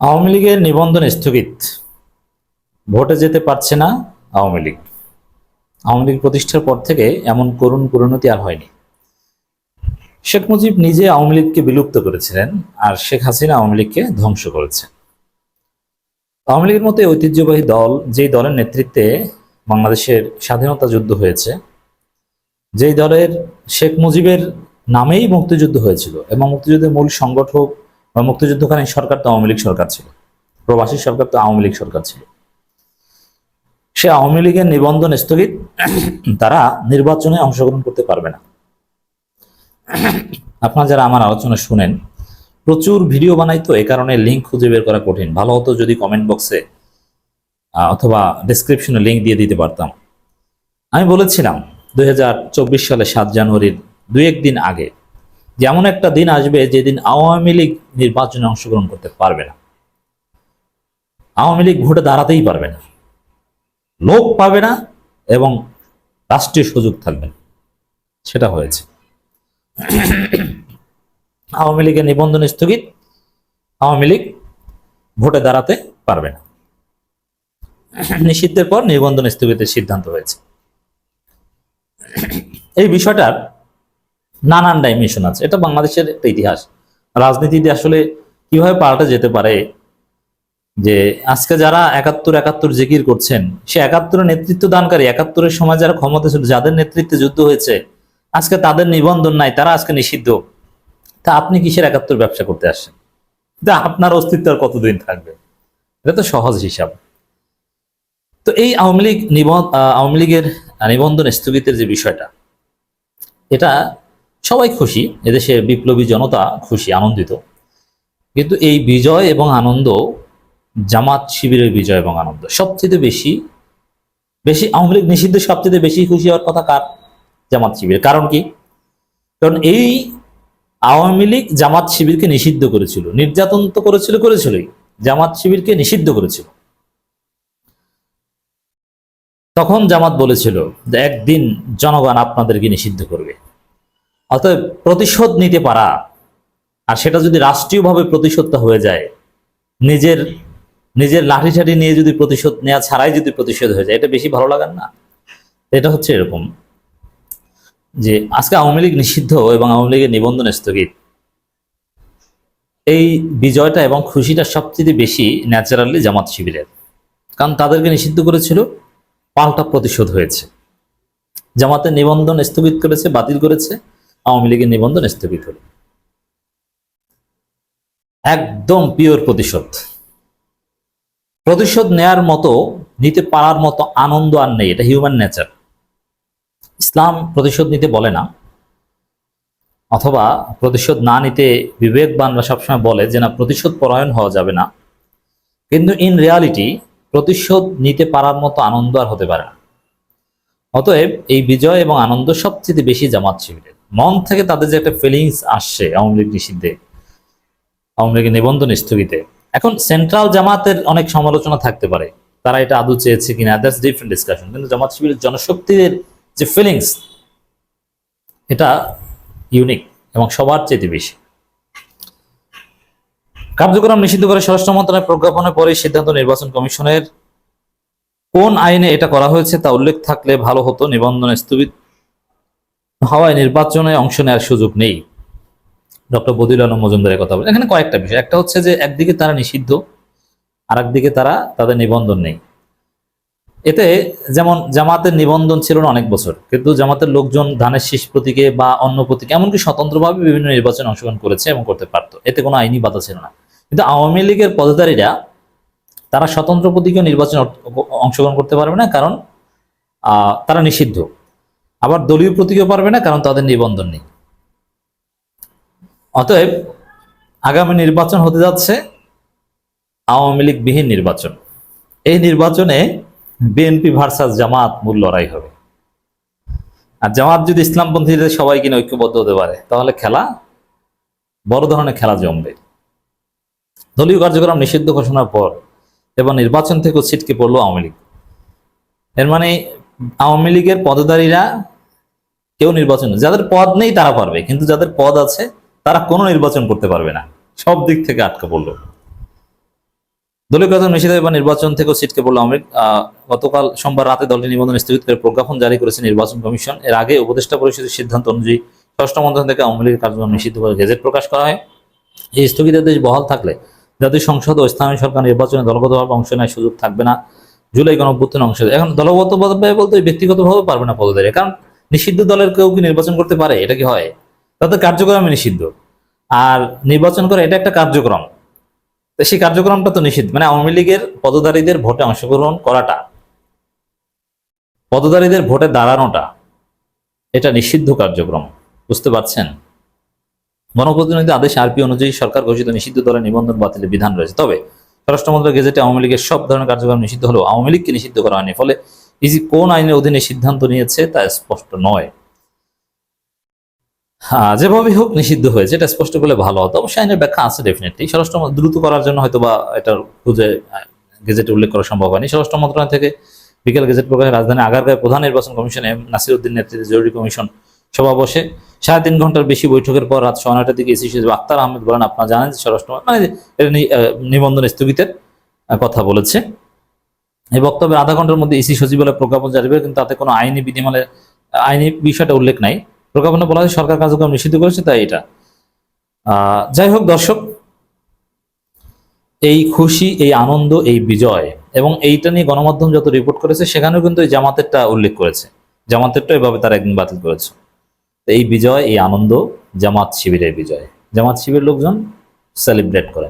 আওয়ামী লীগের নিবন্ধন স্থগিত। ভোটে যেতে পারছে না আওয়ামী লীগ। আওয়ামী লীগ প্রতিষ্ঠার পর থেকে এমন করুণ পরিণতি আর হয়নি। শেখ মুজিব নিজে আওয়ামী লীগকে বিলুপ্ত করেছিলেন আর শেখ হাসিনা আওয়ামী লীগকে ধ্বংস করেছেন। আওয়ামী লীগের মতো ঐতিহ্যবাহী দল, যেই দলের নেতৃত্বে বাংলাদেশের স্বাধীনতা যুদ্ধ হয়েছে, যেই দলের শেখ মুজিবের নামেই মুক্তিযুদ্ধ হয়েছিল এবং মুক্তিযুদ্ধের মূল সংগঠক বা মুক্তিযুদ্ধকালীন সরকার তো আওয়ামী লীগ সরকার ছিল। প্রবাসী সরকার তো আওয়ামী লীগ সরকার ছিল। সে আওয়ামী লীগের নিবন্ধন স্থগিত, তারা নির্বাচনে অংশগ্রহণ করতে পারবে না। আপনারা যারা আমার আলোচনা শুনেন, প্রচুর ভিডিও বানাই তো, এ কারণে লিঙ্ক খুঁজে বের করা কঠিন। ভালো হতো যদি কমেন্ট বক্সে অথবা ডেসক্রিপশনে লিঙ্ক দিয়ে দিতে পারতাম। আমি বলেছিলাম, দুই হাজার চব্বিশ সালে সাত জানুয়ারির দুই একদিন আগে যেমন একটা দিন আসবে যেদিন আওয়ামী লীগ নির্বাচনে অংশগ্রহণ করতে পারবে না। আওয়ামী লীগ ভোটে দাঁড়াতেই পারবে না। লোক পাবে না এবং রাষ্ট্রীয় সুযোগ থাকবে না। সেটা হয়েছে। আওয়ামী লীগের নিবন্ধন স্থগিত। আওয়ামী লীগ ভোটে দাঁড়াতে পারবে না। নিষিদ্ধের পর নিবন্ধন স্থগিতের সিদ্ধান্ত হয়েছে। এই বিষয়টার নানান ডাইমেনশন আছে। এটা বাংলাদেশের একটা ইতিহাস। রাজনীতিতে আসলে কীভাবে পাল্টে যেতে পারে যে আজকে যারা একাত্তর একাত্তর জিকির করছেন, সে একাত্তরের নেতৃত্ব দানকারী, একাত্তরের সময় যারা ক্ষমতা ছিল, যাদের নেতৃত্বে যুদ্ধ হয়েছে, আজকে তাদের নিবন্ধন নাই, তারা আজকে নিষিদ্ধ। তা আপনি কিসের একাত্তর ব্যবসা করতে আসছেন? তা আপনার অস্তিত্ব আর কতদিন থাকবে? এটা তো সহজ হিসাব। তো এই আওয়ামী লীগ নিবন্ধ আওয়ামী লীগের নিবন্ধন স্থগিতের যে বিষয়টা, এটা সবাই খুশি, এদেশে বিপ্লবী জনতা খুশি, আনন্দিত। কিন্তু এই বিজয় এবং আনন্দ, জামাত শিবিরের বিজয় এবং আনন্দ, সবচেয়ে বেশি বেশি, আওয়ামী লীগ নিষিদ্ধ, সবচেয়ে বেশি খুশি হওয়ার কথা কার? জামাত শিবির। কারণ কি? কারণ এই আওয়ামী লীগ জামাত শিবিরকে নিষিদ্ধ করেছিল, নির্যাতন তো করেছিল, করেছিলই। জামাত শিবিরকে নিষিদ্ধ করেছিল। তখন জামাত বলেছিল যে একদিন জনগণ আপনাদেরকে নিষিদ্ধ করবে। অতএব প্রতিশোধ নিতে পারা। আর সেটা যদি রাষ্ট্রীয়ভাবে প্রতিশোধটা হয়ে যায়, নিজের নিজের লাঠি ঠাঠি নিয়ে যদি প্রতিশোধ নেওয়া ছাড়াই যদি প্রতিশোধ হয়ে যায়, এটা বেশি ভালো লাগার না? এটা হচ্ছে এরকম যে আজকে আওয়ামী লীগ নিষিদ্ধ এবং আওয়ামী লীগের নিবন্ধন স্থগিত। এই বিজয়টা এবং খুশিটা সবচেয়ে বেশি ন্যাচারালি জামাত শিবিরের। কারণ তাদেরকে নিষিদ্ধ করেছিল, পাল্টা প্রতিশোধ হয়েছে। জামাতের নিবন্ধন স্থগিত করেছে, বাতিল করেছে। আওয়ামী লীগের নিবন্ধন স্থগিত হল। একদম পিওর প্রতিশোধ। প্রতিশোধ নেয়ার মতো, নিতে পারার মতো আনন্দ আর নেই, এটা হিউম্যান নেচার ইসলাম প্রতিশোধ নিতে বলে না, অথবা প্রতিশোধ না নিতে বিবেকবানরা সবসময় বলে যে, না, প্রতিশোধ পরায়ণ হওয়া যাবে না। কিন্তু ইন রিয়ালিটি প্রতিশোধ নিতে পারার মতো আনন্দ আর হতে পারে না। অতএব এই বিজয় এবং আনন্দ সবচেয়ে বেশি জামাত শিবিরের। মন থেকে তাদের যে একটা ফিলিংস আসছে আওয়ামী লীগ নিষিদ্ধে, আওয়ামী লীগের নিবন্ধন স্থগিতে এখন সেন্ট্রাল জামাতের অনেক সমালোচনা থাকতে পারে। তারা এটা আদৌ চেয়েছে কিনা দ্যাটস ডিফারেন্ট ডিসকাশন কিন্তু জামাত শিবিরের জনশক্তির যে ফিলিংস এটা ইউনিক এবং সবার চেয়ে বেশি। কার্যক্রম নিষিদ্ধ করে স্বরাষ্ট্র মন্ত্রণালয়ের প্রজ্ঞাপনের পরে সিদ্ধান্ত নির্বাচন কমিশনের কোন আইনে এটা করা হয়েছে তা উল্লেখ থাকলে ভালো হতো। নিবন্ধন স্থগিত হওয়ায় নির্বাচনে অংশ নেওয়ার সুযোগ নেই। ডক্টর বদিল আলম মজুমদারের কথা বলেন। এখানে কয়েকটা বিষয়। একটা হচ্ছে যে, একদিকে তারা নিষিদ্ধ আর একদিকে তারা তাদের নিবন্ধন নেই। এতে যেমন জামাতের নিবন্ধন ছিল না অনেক বছর, কিন্তু জামাতের লোকজন ধানের শীষ প্রতীকে বা অন্য প্রতীকে এমনকি স্বতন্ত্রভাবে বিভিন্ন নির্বাচনে অংশগ্রহণ করেছে এবং করতে পারতো। এতে কোনো আইনি বাধা ছিল না। কিন্তু আওয়ামী লীগের পদধারীরা, তারা স্বতন্ত্র প্রতীকেও নির্বাচনে অংশগ্রহণ করতে পারবে না কারণ তারা নিষিদ্ধ। আবার দলীয় প্রতীকও পারবে না, কারণ তাদের নিবন্ধন নেই। অতএব আগামী নির্বাচন হতে যাচ্ছে আওয়ামী লীগ বিহীন নির্বাচন। এই নির্বাচনে বিএনপি ভার্সাস জামাত মূল লড়াই হবে। আর জামাত যদি ইসলামপন্থীদের সবাই কিনে ঐক্যবদ্ধ হতে পারে, তাহলে খেলা বড় ধরনের খেলা জমবে। দলীয় কার্যক্রম নিষিদ্ধ ঘোষণার পর এবং নির্বাচন থেকেও ছিটকে পড়ল আওয়ামী লীগ। এর মানে আওয়ামী লীগের পদধারীরা কেউ নির্বাচন যাদের পদ নেই তারা পারবে, কিন্তু যাদের পদ আছে, তারা কোনো নির্বাচন করতে পারবে না। সব দিক থেকে আটকা পড়ল। দলীয় নিষিদ্ধ বা নির্বাচন থেকেও সিটকে বলল আওয়ামী গতকাল সোমবার রাতে দলটি নিবন্ধন স্থগিত করে প্রজ্ঞাপন জারি করেছে নির্বাচন কমিশন। এর আগে উপদেষ্টা পরিষদের সিদ্ধান্ত অনুযায়ী ষষ্ঠ মন্ত্রণ থেকে আওয়ামী লীগের কার্যক্রম নিষিদ্ধ করে গেজেট প্রকাশ করা হয়। এই স্থগিতাদেশ বহাল থাকলে জাতীয় সংসদ ও স্থানীয় সরকার নির্বাচনে দলগতভাবে অংশ নেওয়ার সুযোগ থাকবে না। জুলাই গণঅভ্যুত্থানে অংশ। এখন দলগতভাবে বলতে ব্যক্তিগতভাবে পারবে না পদধারী কারণ নিষিদ্ধ দলের কেউ কি নির্বাচন করতে পারে? এটা কি হয়? তাদের কার্যক্রমে নিষিদ্ধ। আর নির্বাচন করে এটা একটা কার্যক্রম। সেই কার্যক্রমটা তো নিষিদ্ধ। মানে আওয়ামী লীগের পদধারীদের ভোটে অংশগ্রহণ করাটা, পদধারীদের ভোটে দাঁড়ানোটা, এটা নিষিদ্ধ কার্যক্রম। বুঝতে পারছেন? গণপ্রতিনিধি আদেশ আরপি অনুযায়ী সরকার ঘোষিত নিষিদ্ধ দলের নিবন্ধন বাতিলের বিধান রয়েছে। তবে স্বরাষ্ট্রমন্ত্রক, গেজেটে আওয়ামী লীগের সব ধরনের কার্যক্রম নিষিদ্ধ হলেও আওয়ামী লীগকে নিষিদ্ধ করা হয়নি। ফলে ইসি কোন আইনের অধীনে সিদ্ধান্ত নিয়েছে তা স্পষ্ট নয়। হ্যাঁ যেভাবে হোক নিষিদ্ধ হয়েছে, এটা স্পষ্ট করলে ভালো হতো। অবশ্যই আইনের ব্যাখ্যা আছে ডেফিনেটলি স্বরাষ্ট্র দ্রুত করার জন্য হয়তো বা এটার খুঁজে গেজেটে উল্লেখ করা সম্ভব হয়নি। স্বরাষ্ট্র মন্ত্রণালয় থেকে বিকেল গেজেট প্রকাশে রাজধানী আগারগাঁয় প্রধান নির্বাচন কমিশন এম নাসির উদ্দিন নেতৃত্বে জরুরি কমিশন সভা বসে। সাড়ে তিন ঘণ্টার বেশি বৈঠকের পর রাত সোয়া নয়টার দিকে এসি সচিব আক্তার আহমেদ বলেন, আপনারা জানেন যে স্বরাষ্ট্র মানে নিবন্ধন স্থগিতের কথা বলেছে। এই বক্তব্যের আধা ঘণ্টার মধ্যে ইসি সচিবালয় প্রজ্ঞাপন জারি করে, কিন্তু তাতে কোনো আইনি বিধিমালে আইনি বিষয়টা উল্লেখ নাই। প্রজ্ঞাপনে বলা হয়, সরকার কার্যক্রম নিষিদ্ধ করেছে, তাই এটা। যাই হোক দর্শক, এই খুশি, এই আনন্দ, এই বিজয় এবং এইটা নিয়ে গণমাধ্যম যত রিপোর্ট করেছে, সেখানেও কিন্তু এই জামাতেরটা উল্লেখ করেছে। জামাতেরটা এভাবে তারা একদিন বাতিল করেছে। এই বিজয় এই আনন্দ জামাত শিবিরের বিজয়। জামাত শিবির লোকজন সেলিব্রেট করে।